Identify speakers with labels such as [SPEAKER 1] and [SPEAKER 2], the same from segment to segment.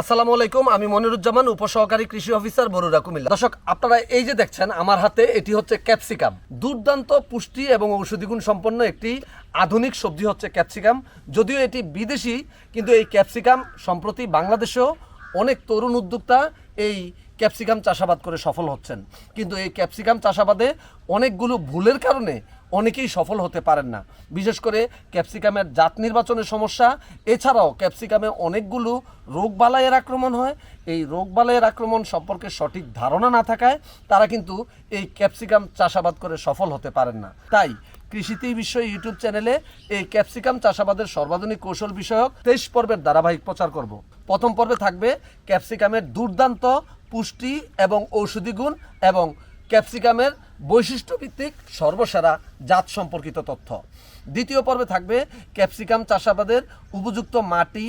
[SPEAKER 1] আসসালামু আলাইকুম, আমি মনিরুজ্জামান, উপসহকারী কৃষি অফিসার বরুরা কুমিল্লা। দর্শক, আপনারা এই যে দেখছেন, আমার হাতে এটি হচ্ছে ক্যাপসিকাম। দুর্দান্ত পুষ্টি এবং ঔষধিগুণ সম্পন্ন একটি আধুনিক সবজি হচ্ছে ক্যাপসিকাম। যদিও এটি বিদেশি, কিন্তু এই ক্যাপসিকাম সম্প্রতি বাংলাদেশেও অনেক তরুণ উদ্যোক্তা এই ক্যাপসিকাম চাষাবাদ করে সফল হচ্ছেন। কিন্তু এই ক্যাপসিকাম চাষাবাদে অনেকগুলো ভুলের কারণে অনেকেই সফল হতে পারেন না। বিশেষ করে ক্যাপসিকামের জাত নির্বাচনের সমস্যা। এছাড়াও ক্যাপসিকামে অনেকগুলো রোগবালাইয়ের আক্রমণ হয়। এই রোগবালাইয়ের আক্রমণ সম্পর্কে সঠিক ধারণা না থাকায় তারা কিন্তু এই ক্যাপসিকাম চাষাবাদ করে সফল হতে পারেন না। তাই কৃষিতে বিশ্ব ইউটিউব চ্যানেলে এই ক্যাপসিকাম চাষাবাদের সর্বাধুনিক কৌশল বিষয়ক তেইশ পর্বের ধারাবাহিক প্রচার করব। প্রথম পর্বে থাকবে ক্যাপসিকামের দুর্দান্ত পুষ্টি এবং ঔষধি গুণ এবং ক্যাপসিকামের বৈশিষ্ট্যভিত্তিক সর্বসেরা জাত সম্পর্কিত তথ্য। দ্বিতীয় পর্বে থাকবে ক্যাপসিকাম চাষাবাদের উপযুক্ত মাটি,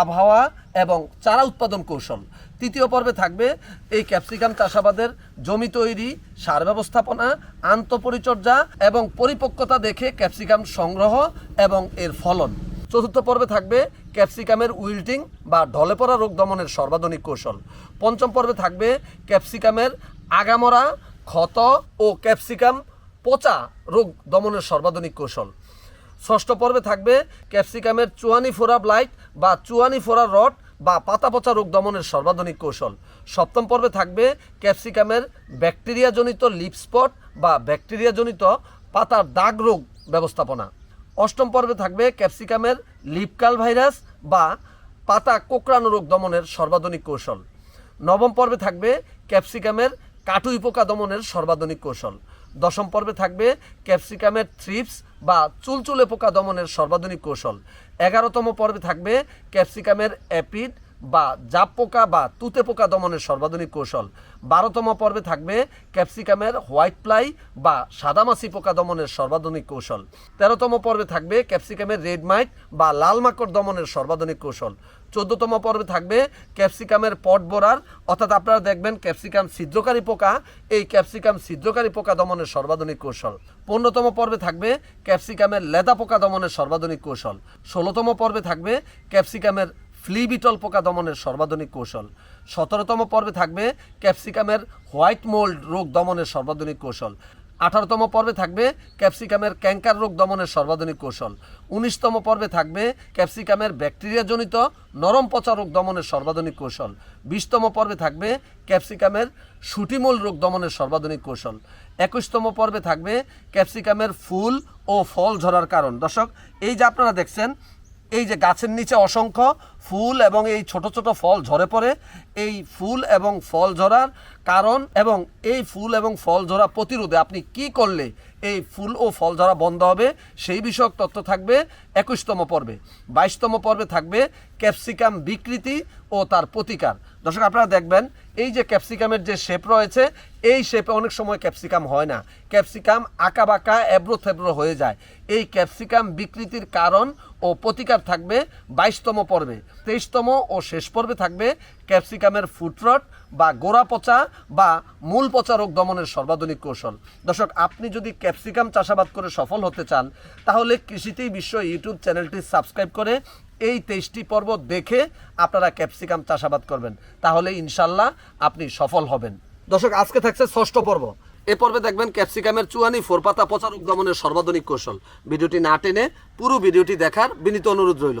[SPEAKER 1] আবহাওয়া এবং চারা উৎপাদন কৌশল। তৃতীয় পর্বে থাকবে এই ক্যাপসিকাম চাষাবাদের জমি তৈরি, সার ব্যবস্থাপনা, আন্তঃপরিচর্যা এবং পরিপক্কতা দেখে ক্যাপসিকাম সংগ্রহ এবং এর ফলন। চতুর্থ পর্বে থাকবে ক্যাপসিকামের উইল্টিং বা ঢলে পড়া রোগ দমনের সর্বাধুনিক কৌশল। পঞ্চম পর্বে থাকবে ক্যাপসিকামের আগামরা ক্ষত ও ক্যাপসিকাম পচা রোগ দমনের সর্বাধুনিক কৌশল। ষষ্ঠ পর্বে থাকবে ক্যাপসিকামের চুয়ানি ফোরা ব্লাইট বা চুয়ানি ফোরা রড বা পাতা পচা রোগ দমনের সর্বাধুনিক কৌশল। সপ্তম পর্বে থাকবে ক্যাপসিকামের ব্যাকটেরিয়াজনিত লিপ স্পট বা ব্যাকটেরিয়াজনিত পাতার দাগ রোগ ব্যবস্থাপনা। অষ্টম পর্বে থাকবে ক্যাপসিকামের লিপকাল ভাইরাস বা পাতা কোকড়ানো রোগ দমনের সর্বাধুনিক কৌশল। নবম পর্বে থাকবে ক্যাপসিকামের কাটুই পোকা দমনের সর্বাধুনিক কৌশল। দশম পর্বে থাকবে ক্যাপসিকামের থ্রিপস বা চুলচুলে পোকা দমনের সর্বাধুনিক কৌশল। এগারোতম পর্বে থাকবে ক্যাপসিকামের অ্যাপিড বা জাপ পোকা বা তুতে পোকা দমনের সর্বাধুনিক কৌশল। বারোতম পর্বে থাকবে ক্যাপসিকামের হোয়াইট প্লাই বা সাদামাছি পোকা দমনের সর্বাধুনিক কৌশল। তেরোতম পর্বে থাকবে ক্যাপসিকামের রেড মাইট বা লাল মাকড় দমনের সর্বাধুনিক কৌশল। চোদ্দতম পর্বে থাকবে ক্যাপসিকামের পট বোরার, অর্থাৎ আপনারা দেখবেন ক্যাপসিকাম ছিদ্রকারী পোকা, এই ক্যাপসিকাম ছিদ্রকারী পোকা দমনের সর্বাধুনিক কৌশল। পনেরোতম পর্বে থাকবে ক্যাপসিকামের লেদা পোকা দমনের সর্বাধুনিক কৌশল। ষোলোতম পর্বে থাকবে ক্যাপসিকামের ফ্লি বিটল পোকা দমনের সর্বাধুনিক কৌশল। সতেরোতম পর্বে থাকবে ক্যাপসিকামের হোয়াইট মোল্ড রোগ দমনের সর্বাধুনিক কৌশল। আঠারোতম পর্বে থাকবে ক্যাপসিকামের ক্যাঙ্কার রোগ দমনের সর্বাধুনিক কৌশল। উনিশতম পর্বে থাকবে ক্যাপসিকামের ব্যাকটেরিয়াজনিত নরম পচা রোগ দমনের সর্বাধুনিক কৌশল। বিশতম পর্বে থাকবে ক্যাপসিকামের সুটিমূল রোগ দমনের সর্বাধুনিক কৌশল। একুশতম পর্বে থাকবে ক্যাপসিকামের ফুল ও ফল ঝরার কারণ। দর্শক, এই যে আপনারা দেখছেন এই যে গাছের নিচে অসংখ্য ফুল এবং এই ছোট ছোট ফল ঝরে পড়ে, এই ফুল এবং ফল ঝরার কারণ এবং এই ফুল এবং ফল ঝরা প্রতিরোধে আপনি কি করলে এই ফুল ও ফল ঝরা বন্ধ হবে, সেই বিষয়ক তথ্য থাকবে একুশতম পর্বে। বাইশতম পর্বে থাকবে ক্যাপসিকাম বিকৃতি ও তার প্রতিকার। দর্শক, আপনারা দেখবেন এই যে ক্যাপসিকামের যে শেপ রয়েছে, এই শেপে অনেক সময় ক্যাপসিকাম হয় না। ক্যাপসিকাম আঁকা বাঁকা, এবড়ো থেবড়ো হয়ে যায়। এই ক্যাপসিকাম বিকৃতির কারণ ও প্রতিকার থাকবে বাইশতম পর্বে। তেইশতম ও শেষ পর্বে থাকবে ক্যাপসিকামের ফুটরট বা গোড়া পচা বা মূল পচা রোগ দমনের সর্বাধুনিক কৌশল। দর্শক, আপনি যদি ক্যাপসিকাম চাষাবাদ করে সফল হতে চান, তাহলে কৃষিতেই বিশ্ব ইউটিউব চ্যানেলটি সাবস্ক্রাইব করে এই তেইশটি পর্ব দেখে আপনারা ক্যাপসিকাম চাষাবাদ করবেন। তাহলে ইনশাল্লাহ আপনি সফল হবেন। দর্শক, আজকে থাকছে ষষ্ঠ পর্ব। এ পর্বে দেখবেন ক্যাপসিকামের চুয়ানি ফোরপাতা পচা রোগ দমনের সর্বাধুনিক কৌশল। ভিডিওটি না টেনে পুরো ভিডিওটি দেখার বিনীত অনুরোধ রইল।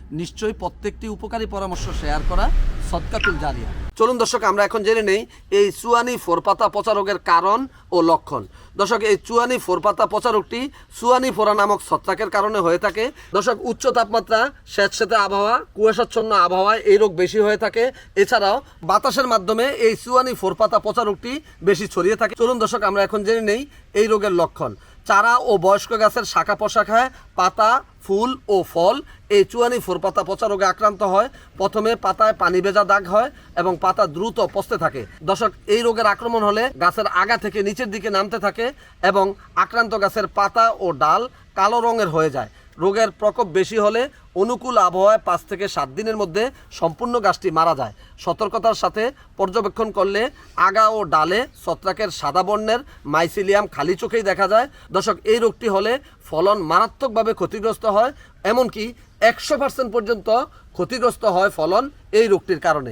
[SPEAKER 1] নিশ্চয়ই প্রত্যেকটি উপকারী পরামর্শ শেয়ার করা সৎকাতুল জারিয়া চলুন দর্শক, আমরা এখন জেনে নেই এই চুয়ানি ফোরপাতা পচা রোগের কারণ ও লক্ষণ। দর্শক, এই চুয়ানি ফোরপাতা পচা রোগটি চুয়ানি ফোরা নামক ছত্রাকের কারণে হয়ে থাকে। দর্শক, উচ্চ তাপমাত্রা স্যাঁতস্যাঁতে আবহাওয়া, কুয়াশাচ্ছন্ন আবহাওয়ায় এই রোগ বেশি হয়ে থাকে। এছাড়াও বাতাসের মাধ্যমে এই চুয়ানি ফোরপাতা পচা রোগটি বেশি ছড়িয়ে থাকে। চলুন দর্শক, আমরা এখন জেনে নেই এই রোগের লক্ষণ। চারা ও বয়স্ক গাছের শাখা পোশাখায় পাতা, ফুল ও ফল, এই চুয়ানি ফোরপাতা পচা রোগে আক্রান্ত হয়। প্রথমে পাতায় পানি ভেজা দাগ হয় এবং পাতা দ্রুত পচতে থাকে। দর্শক, এই রোগের আক্রমণ হলে গাছের আগা থেকে নিচের দিকে নামতে থাকে এবং আক্রান্ত গাছের পাতা ও ডাল কালো রঙের হয়ে যায়। রোগের প্রকোপ বেশি হলে অনুকূল আবহাওয়ায় পাঁচ থেকে সাত দিনের মধ্যে সম্পূর্ণ গাছটি মারা যায়। সতর্কতার সাথে পর্যবেক্ষণ করলে আগা ও ডালে ছত্রাকের সাদা বর্ণের মাইসিলিয়াম খালি চোখেই দেখা যায়। দর্শক, এই রোগটি হলে ফলন মারাত্মকভাবে ক্ষতিগ্রস্ত হয়, এমনকি একশো পার্সেন্ট পর্যন্ত ক্ষতিগ্রস্ত হয় ফলন এই রোগটির কারণে।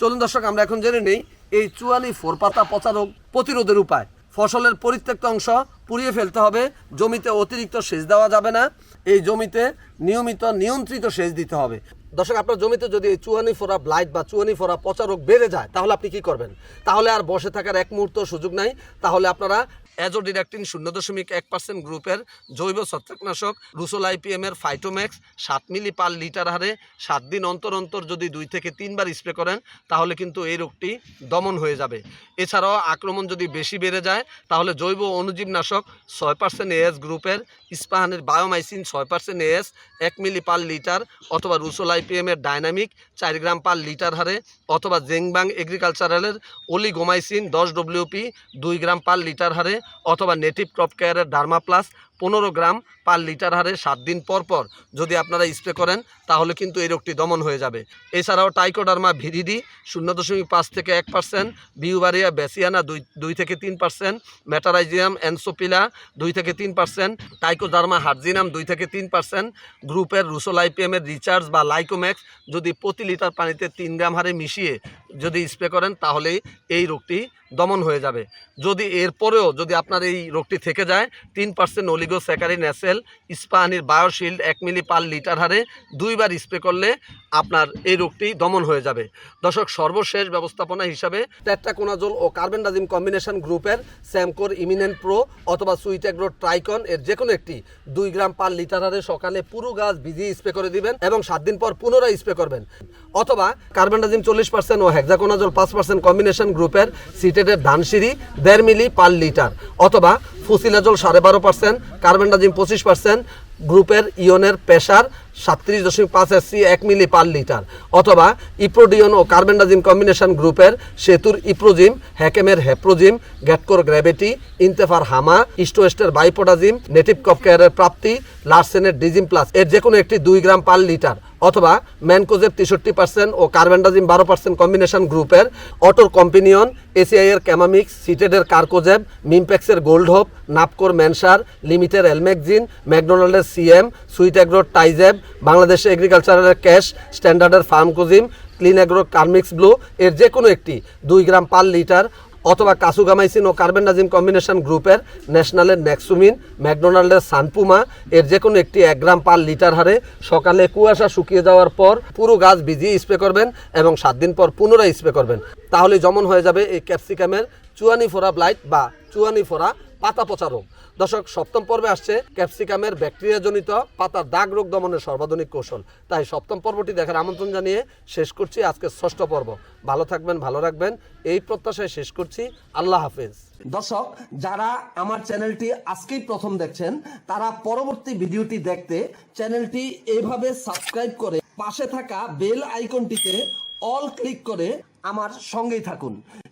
[SPEAKER 1] চলুন দর্শক, আমরা এখন জেনে নেই এই চুয়ানি ফোরপাতা পচা রোগ প্রতিরোধের উপায়। ফসলের পরিত্যক্ত অংশ পুড়িয়ে ফেলতে হবে, জমিতে অতিরিক্ত সেচ দেওয়া যাবে না, এই জমিতে নিয়মিত নিয়ন্ত্রিত সেচ দিতে হবে। দর্শক, আপনার জমিতে যদি এই চুয়ানি ফোরা ব্লাইট বা চুয়ানি ফোরা পচা রোগ বেড়ে যায়, তাহলে আপনি কি করবেন? তাহলে আর বসে থাকার এক মুহূর্ত সুযোগ নাই, তাহলে আপনারা অ্যাজোডিডাক্টিন শূন্য দশমিক এক পার্সেন্ট গ্রুপের জৈব ছত্রাকনাশক রুসোল আইপিএম এর ফাইটোম্যাক্স সাত মিলি পার লিটার হারে সাত দিন অন্তর অন্তর যদি দুই থেকে তিনবার স্প্রে করেন, তাহলে কিন্তু এই রোগটি দমন হয়ে যাবে। এছাড়াও আক্রমণ যদি বেশি বেড়ে যায়, তাহলে জৈব অণুজীবনাশক ছয় পার্সেন্ট এএস গ্রুপের ইস্পাহানের বায়োমাইসিন ছয় পার্সেন্ট এএস এক মিলি পার লিটার অথবা রুসোল আইপিএম এর ডাইনামিক চার গ্রাম পার লিটার হারে অথবা জেংবাং এগ্রিকালচারালের ওলিগোমাইসিন দশ ডব্লিউপি দুই গ্রাম পার লিটার হারে অথবা নেটিভ ক্রপ কেয়ারের ডার্মা প্লাস পনেরো গ্রাম পার লিটার হারে সাত দিন পর পর যদি আপনারা স্প্রে করেন, তাহলে কিন্তু এই রোগটি দমন হয়ে যাবে। এছাড়াও টাইকোডার্মা ভিরিডি শূন্য দশমিক পাঁচ থেকে এক পার্সেন্ট বিউবারিয়া বেসিয়ানা দুই দুই থেকে তিন পার্সেন্ট, ম্যাটারাইজিয়াম অ্যানসোপিলা দুই থেকে তিন পার্সেন্ট, টাইকোডার্মা হার্জিনাম দুই থেকে তিন পার্সেন্ট, গ্রুপের রুসোলাইপিএমের রিচার্জ বা লাইকোম্যাক্স যদি প্রতি লিটার পানিতে তিন গ্রাম হারে মিশিয়ে যদি স্প্রে করেন, তাহলে এই রোগটি দমন হয়ে যাবে। যদি এরপরেও যদি আপনার এই রোগটি থেকে যায়, তিন পার্সেন্ট অলিগোস্যাকারি ন্যাসেল ইস্পাহানির বায়োশিল্ড এক মিলি পার লিটার হারে দুইবার স্প্রে করলে আপনার এই রোগটি দমন হয়ে যাবে। দর্শক, সর্বশেষ ব্যবস্থাপনা হিসাবে টেট্রাকোনাজোল ও কার্বেন্ডাজিম কম্বিনেশন গ্রুপের স্যামকোর ইমিনেন্ট প্রো অথবা সুইট্যাগ্রো ট্রাইকন এর যে কোনো একটি দুই গ্রাম পার লিটার হারে সকালে পুরো গাছ ভিজিয়ে স্প্রে করে দিবেন এবং সাত দিন পর পুনরায় স্প্রে করবেন। অথবা কার্বেন্ডাজিম চল্লিশ পার্সেন্ট ও হেক্সাকোনাজোল পাঁচ পার্সেন্ট কম্বিনেশন গ্রুপের সিটেটের ধানসিঁড়ি দেড় মিলি পার লিটার অথবা ফুসিলাজল সাড়ে বারো পার্সেন্ট কার্বেন্ডাজিম পঁচিশ পার্সেন্ট গ্রুপের ইয়নের প্রেশার সাতত্রিশ দশমিক পাঁচ এসসি এক মিলি পার লিটার। অথবা ইপ্রোডিয়ন ও কার্বেন্ডাজিম কম্বিনেশন গ্রুপের সেতুর ইপ্রোজিম, হ্যাকেমের হ্যাপ্রোজিম গ্যাটকোর গ্র্যাভিটি, ইন্তেফার হামা ইস্টোয়েস্টের বাইপোডাজিম নেটিভ কপ কেয়ারের প্রাপ্তি, লার্সেনের ডিজিম প্লাস। এর যে কোনো একটি দুই গ্রাম পার লিটার। অথবা ম্যানকোজেব তেষট্টি পার্সেন্ট ও কার্বেন্ডাজিম বারো পার্সেন্ট কম্বিনেশন গ্রুপের অটোর কম্পিনিয়ন, এসিআই এর ক্যামামিক্স, সিটেডের কার্কোজেব, মিমপ্যাক্সের গোল্ড হোপ নাপকোর ম্যানসার লিমিটের এলমেকজিন ম্যাকডোনাল্ডের সিএম সুইট অ্যাগ্রোর টাইজেব বাংলাদেশে এগ্রিকালচারের ক্যাশ স্ট্যান্ডার্ডের ফার্ম ফার্মকোজিম ক্লিন অ্যাগ্রো কার্মিক্স ব্লু এর যে কোনো একটি। দুই গ্রাম পার লিটার অথবা কাসুগামাইসিন ও কার্বেন্ডাজিম কম্বিনেশন গ্রুপের ন্যাশনালের নেক্সুমিন ম্যাকডোনাল্ডের সানপুমা এর যে কোনো একটি এক গ্রাম পার লিটার হারে সকালে কুয়াশা শুকিয়ে যাওয়ার পর পুরো গাছ ভিজিয়ে স্প্রে করবেন এবং সাত দিন পর পুনরায় স্প্রে করবেন। তাহলে যেমন হয়ে যাবে এই ক্যাপসিকামের চুয়ানি ফোরা ব্লাইট বা চুয়ানি ফোরা পাতা পচা রোগ। দর্শক, সপ্তম পর্বে আসছে ক্যাপসিকামের ব্যাকটেরিয়াজনিত পাতার দাগ রোগ দমনের সর্বাধুনিক কৌশল। তাই সপ্তম পর্বটি দেখার আমন্ত্রণ জানিয়ে শেষ করছি আজকে ষষ্ঠ পর্ব। ভালো থাকবেন, ভালো রাখবেন। এই প্রত্যাশায় শেষ করছি। আল্লাহ হাফেজ। দর্শক, যারা আমার চ্যানেলটি আজকেই প্রথম দেখছেন, তারা পরবর্তী ভিডিওটি দেখতে চ্যানেলটি এভাবে সাবস্ক্রাইব করে পাশে থাকা বেল আইকনটিতে অল ক্লিক করে আমার সঙ্গেই থাকুন।